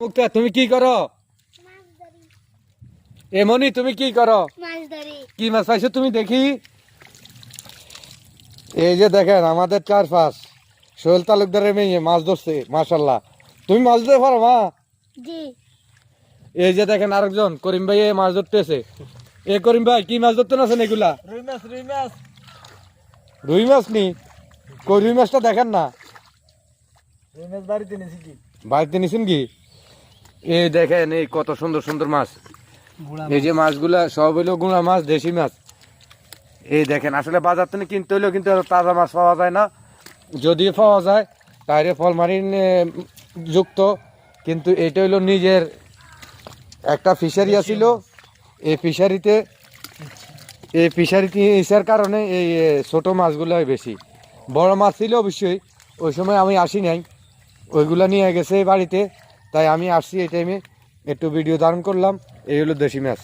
মুক্তা তুমি কি করো? এমনি তুমি কি করো? কি মাছ পাইছো তুমি দেখি? এই যে দেখেন আমাদের চারপাশ। সোহেল তালুকদারের মেয়ে মাছ ধরছে মাশাল্লাহ তুমি মাছ ধরতে পারো মা? এই যে দেখেন আরেকজন করিম ভাই মাছ ধরতেছে। এ করিম ভাই কি মাছ ধরতে আছেন এগুলা? রুই মাছ রুই মাছ। রুই মাছ নি? কই রুই মাছটা দেখেন না। রুই মাছ বাড়িতে নিয়েছি কি? বাড়িতে নিছেন কি? এই দেখেন এই কত সুন্দর সুন্দর মাছ। এই যে মাছগুলা সব হইল গুঁড়া মাছ দেশি মাছ। এই দেখেন আসলে বাজার থেকে কিনতে হইলেও কিন্তু তাজা মাছ পাওয়া যায় না। যদিও পাওয়া যায় তাহলে ফলমারিন যুক্ত কিন্তু এটা হইল নিজের। একটা ফিশারি আছিল এই ফিশারিতে এই ফিশারিতে ইসার কারণে এই ছোট মাছগুলো বেশি। বড় মাছ ছিল অবশ্যই ওই সময় আমি আসি নাই। ওইগুলো নিয়ে গেছে বাড়িতে। তাই আমি আসছি এই টাইমে একটু ভিডিও ধারণ করলাম। এই হলো দেশি মাছ